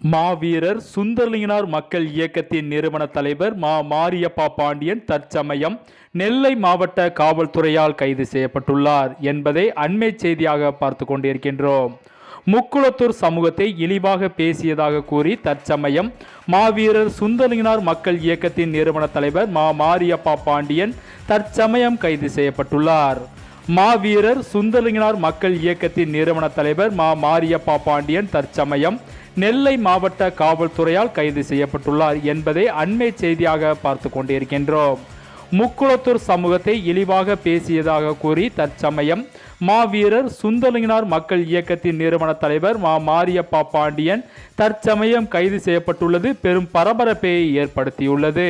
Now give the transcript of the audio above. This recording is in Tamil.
மாவீரர் சுந்தர்லிங்கனார் மக்கள் இயக்கத்தின் நிறுவன தலைவர் மா மாரியப்பா பாண்டியன் தற்சமயம் நெல்லை மாவட்ட காவல்துறையால் கைது செய்யப்பட்டுள்ளார் என்பதை அண்மை செய்தியாக பார்த்து கொண்டிருக்கின்றோம். முக்குளத்தூர் சமூகத்தை இழிவாக பேசியதாக கூறி தற்சமயம் மாவீரர் சுந்தரலிங்கனார் மக்கள் இயக்கத்தின் நிறுவன தலைவர் மா மாரியப்பா பாண்டியன் தற்சமயம் கைது செய்யப்பட்டுள்ளார். மாவீரர் சுந்தரலிங்கனார் மக்கள் இயக்கத்தின் நிறுவன தலைவர் மா மாரியப்பா பாண்டியன் தற்சமயம் நெல்லை மாவட்ட காவல்துறையால் கைது செய்யப்பட்டுள்ளார் என்பதை அண்மை செய்தியாக பார்த்து கொண்டிருக்கின்றோம். முக்குளத்தூர் சமூகத்தை இழிவாக பேசியதாக கூறி தற்சமயம் மாவீரர் சுந்தலிங்கனார் மக்கள் இயக்கத்தின் நிறுவன தலைவர் மா மாரியப்பா பாண்டியன் தற்சமயம் கைது செய்யப்பட்டுள்ளது. பெரும் பரபரப்பை ஏற்படுத்தியுள்ளது.